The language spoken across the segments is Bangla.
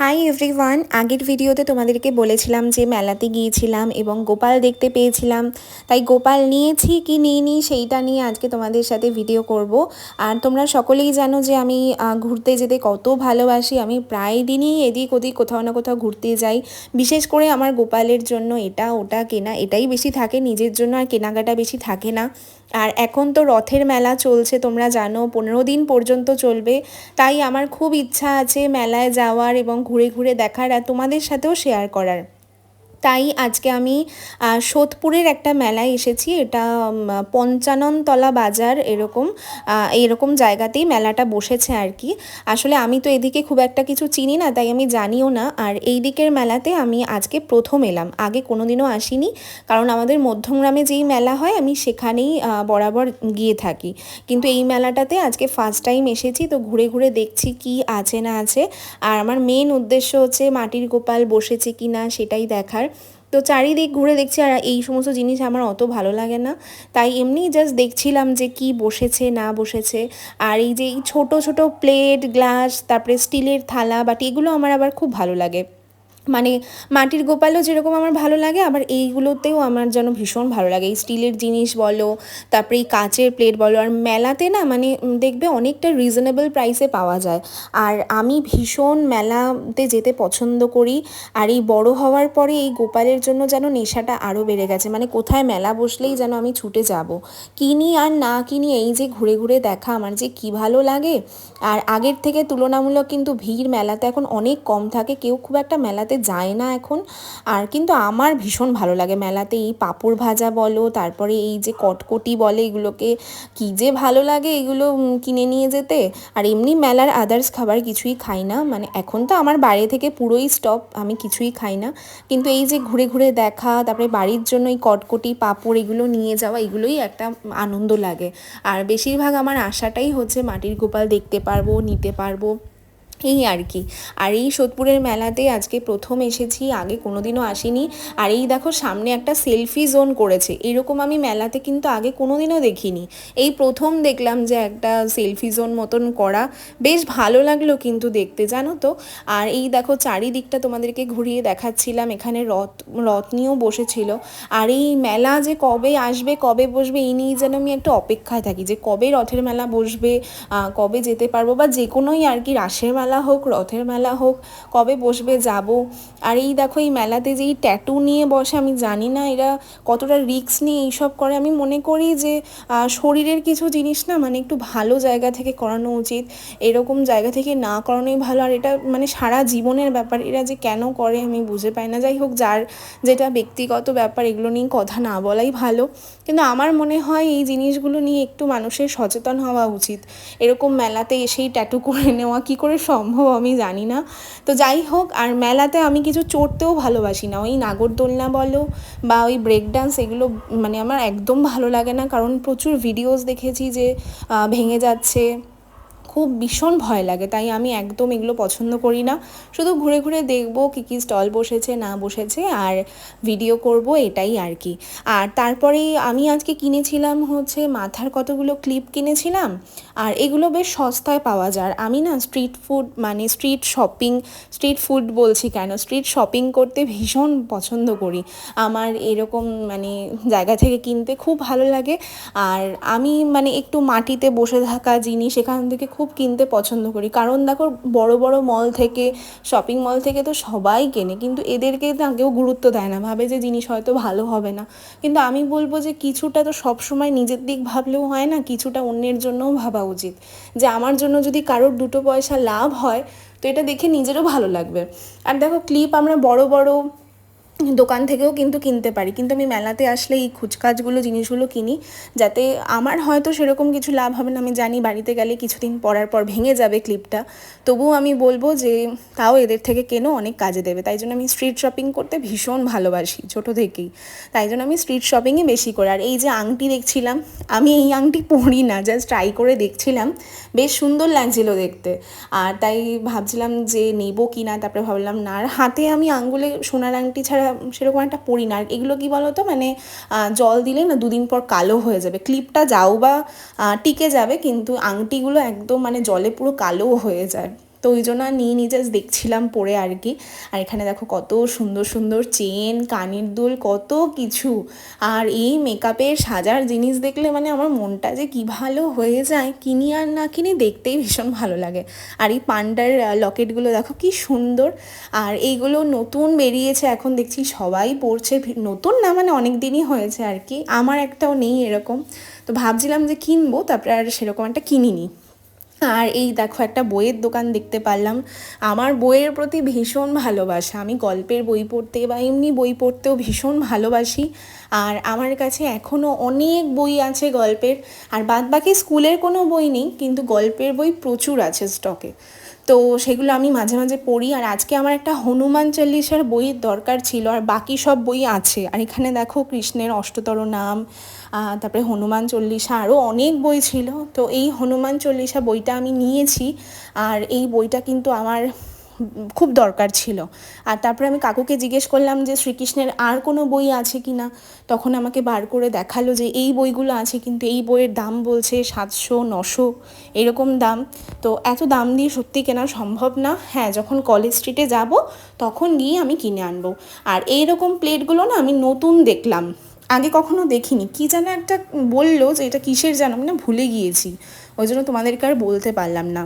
হাই এভরিওয়ান আগের ভিডিওতে তোমাদেরকে বলেছিলাম যে মেলাতে গিয়েছিলাম এবং গোপাল দেখতে পেয়েছিলাম। তাই গোপাল নিয়েছি কি নিইনি সেইটা নিয়ে আজকে তোমাদের সাথে ভিডিও করব। আর তোমরা সকলেই জানো যে আমি ঘুরতে যেতে কত ভালোবাসি। আমি প্রায় দিনই এদিক ওদিক কোথাও না কোথাও ঘুরতে যাই। বিশেষ করে আমার গোপালের জন্য এটা, ওটা কেনা, এটাই বেশি থাকে। নিজের জন্য আর কেনাকাটা বেশি থাকে না। আর এখন তো রথের মেলা চলছে, তোমরা জানো, পনেরো দিন পর্যন্ত চলবে। তাই আমার খুব ইচ্ছা আছে মেলায় যাওয়ার এবং ঘুরে ঘুরে দেখার আর তোমাদের সাথেও শেয়ার করার। তাই আজকে আমি সোদপুরের একটা মেলায় এসেছি। এটা পঞ্চাননতলা বাজার এরকম এরকম জায়গাতেই মেলাটা বসেছে আর কি। আসলে আমি তো এদিকে খুব একটা কিছু চিনি না, তাই আমি জানিও না। আর এই দিকের মেলাতে আমি আজকে প্রথম এলাম। আগে কোনোদিনও আসিনি, কারণ আমাদের মধ্যমগ্রামে যেই মেলা হয়, আমি সেখানেই বরাবর গিয়ে থাকি। কিন্তু এই মেলাটাতে আজকে ফার্স্ট টাইম এসেছি, তো ঘুরে ঘুরে দেখছি কি আছে না আছে। আর আমার মেন উদ্দেশ্য হচ্ছে মাটির গোপাল বসেছে কি না সেটাই দেখার। তো চারিদিক ঘুরে দেখছি আর এই সমস্ত জিনিস আমার অত ভালো লাগে না। তাই এমনি জাস্ট দেখছিলাম যে কি বসেছে, না বসেছে। আর এই যে ছোট ছোট প্লেট গ্লাস তারপরে স্টিলের থালা, বাটি, এগুলো আমার আবার খুব ভালো লাগে। মানে মাটির গোপালও যেরকম আমার ভালো লাগে, আবার এইগুলোতেও আমার যেন ভীষণ ভালো লাগে। এই স্টিলের জিনিস বলো, তারপরে এই কাচের প্লেট বলো, আর মেলাতে না মানে দেখবে অনেকটা রিজনেবল প্রাইসে পাওয়া যায়। আর আমি ভীষণ মেলাতে যেতে পছন্দ করি, আর এই বড় হওয়ার পরে এই গোপালের জন্য যেন নেশাটা আরও বেড়ে গেছে। মানে কোথায় মেলা বসলেই যেন আমি ছুটে যাব। কিনি আর না কিনি এই যে ঘুরে ঘুরে দেখা, আমার যে কি ভালো লাগে। আর আগের থেকে তুলনামূলক কিন্তু ভিড় মেলাতে এখন অনেক কম থাকে, কেউ খুব একটা মেলাতে যায় না এখন। আর কিন্তু আমার ভীষণ ভালো লাগে মেলাতে। এই পাঁপড় ভাজা বলো, তারপরে এই যে কটকটি বলে, এগুলোকে কী যে ভালো লাগে এগুলো কিনে নিয়ে যেতে। আর এমনি মেলার আদার্স খাবার কিছুই খাই না। মানে এখন তো আমার বাইরে থেকে পুরোই স্টপ আমি কিছুই খাই না। কিন্তু এই যে ঘুরে ঘুরে দেখা, তারপরে বাড়ির জন্য এই কটকটি, পাঁপড় এগুলো নিয়ে যাওয়া, এগুলোই একটা আনন্দ লাগে। আর বেশিরভাগ আমার আশাটাই হচ্ছে মাটির গোপাল দেখতে পারব, নিতে পারব। এই আর কি। আর এই সোদপুরের মেলাতে আজকে প্রথম এসেছি, আগে কোনোদিনও আসিনি। আর এই দেখো, সামনে একটা সেলফি জোন করেছে। এরকম আমি মেলাতে কিন্তু আগে কোনোদিনও দেখিনি। এই প্রথম দেখলাম যে একটা সেলফি জোন মতন করা। বেশ ভালো লাগল কিন্তু দেখতে, জানো তো? আর এই দেখো, চারিদিকটা তোমাদেরকে ঘুরিয়ে দেখাচ্ছিলাম। এখানে রথ রথ নিয়েও বসেছিল। আর এই মেলা যে কবে আসবে, কবে বসবে, এই নিয়ে যেন আমি একটু অপেক্ষায় থাকি। যে কবে রথের মেলা বসবে কবে যেতে পারব বা যে কোনোই আর কি রাসের মেলা হোক, রথের মেলা হোক, কবে বসবে, যাব। আর এই দেখো, এই মেলাতে যেই ট্যাটু নিয়ে বসে, আমি জানি না এরা কতটা রিস্ক নিয়ে এইসব করে। আমি মনে করি যে শরীরের কিছু জিনিস না মানে একটু ভালো জায়গা থেকে করানো উচিত। এরকম জায়গা থেকে না করানোই ভালো। আর এটা মানে সারা জীবনের ব্যাপার, এরা যে কেন করে আমি বুঝে পাই না। যাই হোক, যার যেটা ব্যক্তিগত ব্যাপার, এগুলো নিয়ে কথা না বলাই ভালো। কিন্তু আমার মনে হয় এই জিনিসগুলো নিয়ে একটু মানুষের সচেতন হওয়া উচিত। এরকম মেলাতে এসেই ট্যাটু করে নেওয়া, কি করে সম্ভব আমি জানি না। তো যাই হোক, আর মেলাতে আমি কিছু চড়তেও ভালোবাসি না। ওই নাগরদোলনা বলো বা ওই ব্রেক ডান্স এগুলো মানে আমার একদম ভালো লাগে না। কারণ প্রচুর ভিডিওস দেখেছি যে ভেঙে যাচ্ছে। খুব ভীষণ ভয় লাগে, তাই আমি একদম এগুলো পছন্দ করি না। শুধু ঘুরে ঘুরে দেখব কী কী স্টল বসেছে, না বসেছে, আর ভিডিও করব এটাই আর কি। আর তারপরে আমি আজকে কিনেছিলাম হচ্ছে মাথার কতগুলো ক্লিপ কিনেছিলাম, আর এগুলো বেশ সস্তায় পাওয়া যায়। আমি না স্ট্রিট ফুড মানে স্ট্রিট শপিং স্ট্রিট ফুড বলছি কেন? স্ট্রিট শপিং করতে ভীষণ পছন্দ করি। আমার এরকম মানে জায়গা থেকে কিনতে খুব ভালো লাগে। আর আমি মানে একটু মাটিতে বসে থাকা জিনিস, এখান থেকে খুব কিনতে পছন্দ করি। কারণ দেখো, বড় বড় মল থেকে শপিং মল থেকে তো সবাই কেনে, কিন্তু এদেরকে না কেউ গুরুত্ব দেয় না। ভাবে যে জিনিস হয়তো ভালো হবে না। কিন্তু আমি বলব যে কিছুটা তো সবসময় নিজের দিক ভাবলেও হয় না, কিছুটা অন্যের জন্যও ভাবা উচিত। যে আমার জন্য যদি কারোর দুটো পয়সা লাভ হয়, তো এটা দেখে নিজেরও ভালো লাগবে। আর দেখো ক্লিপ আমরা বড় বড় দোকান থেকেও কিন্তু কিনতে পারি। কিন্তু আমি মেলাতে আসলে এই খুচকাজগুলো জিনিসগুলো কিনি যাতে আমার হয়তো সেরকম কিছু লাভ হবে না। আমি জানি বাড়িতে গেলে কিছুদিন পরার পর ভেঙে যাবে ক্লিপটা। তবুও আমি বলব যে তাও এদের থেকে কেনো অনেক কাজে দেবে। তাই জন্য আমি স্ট্রিট শপিং করতে ভীষণ ভালোবাসি ছোটো থেকেই। তাই জন্য আমি স্ট্রিট শপিংই বেশি করি। আর এই যে আংটি দেখছিলাম, আমি এই আংটি পরি না জাস্ট ট্রাই করে দেখছিলাম। বেশ সুন্দর লাগছিল দেখতে। আর তাই ভাবছিলাম যে নেব কি না তারপরে ভাবলাম না। আর হাতে আমি আঙ্গুলে সোনার আংটি ছাড়া সেরকম একটা পরি না। আর এগুলো কী বলো তো মানে জল দিলে না দুদিন পর কালো হয়ে যাবে। ক্লিপটা যাও বা টিকে যাবে, কিন্তু আংটিগুলো একদম মানে জলে পুরো কালো হয়ে যায়। তো ওই জন্য নিয়ে নিয়ে জাস্ট দেখছিলাম পরে আর কি। আর এখানে দেখো কত সুন্দর সুন্দর চেন, কানের দুল, কত কিছু। আর এই মেকআপের সাজার জিনিস দেখলে মানে আমার মনটা যে কি ভালো হয়ে যায়, কিনি আর না কিনি দেখতেই ভীষণ ভালো লাগে। আর এই পান্ডার লকেটগুলো দেখো কি সুন্দর। আর এইগুলো নতুন বেরিয়েছে, এখন দেখছি সবাই পরছে। নতুন না মানে অনেক দিনই হয়েছে আর কি। আমার একটাও নেই এরকম। তো ভাবছিলাম যে কিনবো, তারপরে আর সেরকম একটা কিনিনি। আর এই দেখো একটা বইয়ের দোকান দেখতে পারলাম। আমার বইয়ের প্রতি ভীষণ ভালোবাসা। আমি গল্পের বই পড়তে বা এমনি বই পড়তেও ভীষণ ভালোবাসি। আর আমার কাছে এখনও অনেক বই আছে গল্পের। আর বাদ বাকি স্কুলের কোনো বই নেই, কিন্তু গল্পের বই প্রচুর আছে স্টকে তো সেগুলো আমি মাঝে মাঝে পড়ি। আর আজকে আমার একটা হনুমান চল্লিশার বইয়ের দরকার ছিল, আর বাকি সব বই আছে। আর এখানে দেখো কৃষ্ণের অষ্টতর নাম তারপরে হনুমান চল্লিশা আরও অনেক বই ছিল। তো এই হনুমান চল্লিশা বইটা আমি নিয়েছি। আর এই বইটা কিন্তু আমার খুব দরকার ছিল। আর তারপরে আমি কাকুকে জিজ্ঞেস করলাম যে, শ্রীকৃষ্ণের আর কোনো বই আছে কি না? তখন আমাকে বার করে দেখাল যে, এই বইগুলো আছে, কিন্তু এই বইয়ের দাম বলছে সাতশো, নশো, এরকম দাম। তো এত দাম দিয়ে সত্যি কেনা সম্ভব না। হ্যাঁ যখন কলেজ স্ট্রিটে যাব, তখন গিয়ে আমি কিনে আনব। আর এই রকম প্লেটগুলো না আমি নতুন দেখলাম। আগে কখনো দেখিনি। কি যেন একটা বলল যে, এটা কিসের যেন আমি না ভুলে গিয়েছি। ওই জন্য তোমাদেরকে আর বলতে পারলাম না।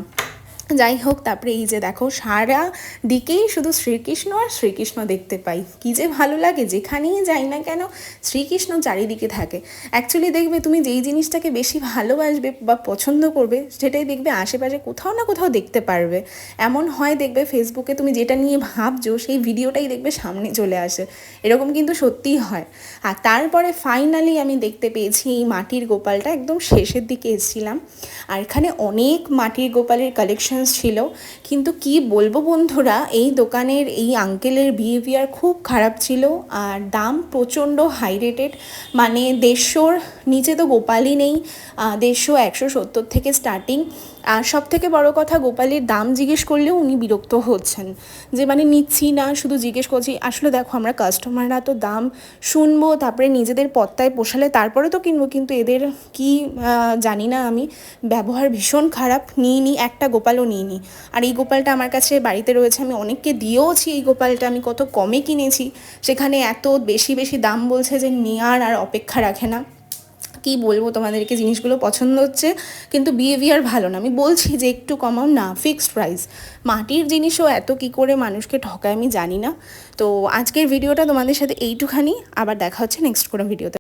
যাই হোক, তারপরে এই যে দেখো, সারা দিকেই শুধু শ্রীকৃষ্ণ আর শ্রীকৃষ্ণ দেখতে পাই। কী যে ভালো লাগে, যেখানেই যাই না কেন শ্রীকৃষ্ণ চারিদিকে থাকে। অ্যাকচুয়ালি দেখবে তুমি যেই জিনিসটাকে বেশি ভালোবাসবে বা পছন্দ করবে, সেটাই দেখবে আশেপাশে কোথাও না কোথাও দেখতে পারবে। এমন হয় দেখবে ফেসবুকে তুমি যেটা নিয়ে ভাবছ, সেই ভিডিওটাই দেখবে সামনে চলে আসে। এরকম কিন্তু সত্যিই হয়। আর তারপরে ফাইনালি আমি দেখতে পেয়েছি এই মাটির গোপালটা একদম শেষের দিকে এসেছিলাম। আর এখানে অনেক মাটির গোপালের কালেকশন এক্সপিরিয়েন্স ছিল। কিন্তু কি বলব বন্ধুরা, এই দোকানের এই আঙ্কেলের বিহেভিয়ার খুব খারাপ ছিল। আর দাম প্রচণ্ড হাই রেটেড মানে দেড়শোর নিচে তো গোপালই নেই দেড়শো, একশো, সত্তর থেকে স্টার্টিং আর সব থেকে বড় কথা গোপালের দাম জিজ্ঞেস করলেও উনি বিরক্ত হচ্ছেন। যে মানে নিচ্ছি না, শুধু জিজ্ঞেস করছি, আসলে দেখো, আমরা কাস্টমাররা তো দাম শুনব, তারপরে নিজেদের পত্তায় পোষালে তারপরে তো কিনবো, কিন্তু এদের কি জানি না আমি, ব্যবহার ভীষণ খারাপ, নিই নি, একটা গোপালও নিই নি। আর এই গোপালটা আমার কাছে বাড়িতে রয়েছে, আমি অনেককে দিয়েওছি এই গোপালটা, আমি কত কমে কিনেছি, সেখানে এত বেশি বেশি দাম বলছে যে নেওয়ার আর অপেক্ষা রাখে না। কি বলব, তোমাদেরকে জিনিসগুলো পছন্দ হচ্ছে, কিন্তু বিহেভিয়ার ভালো না। আমি বলছি যে একটু কমাও না ফিক্সড প্রাইস মাটির জিনিসও এত কি করে মানুষকে ঠকায় আমি জানি না। তো আজকের ভিডিওটা তোমাদের সাথে এইটুখানি, আবার দেখা হচ্ছে নেক্সট কোনো ভিডিওতে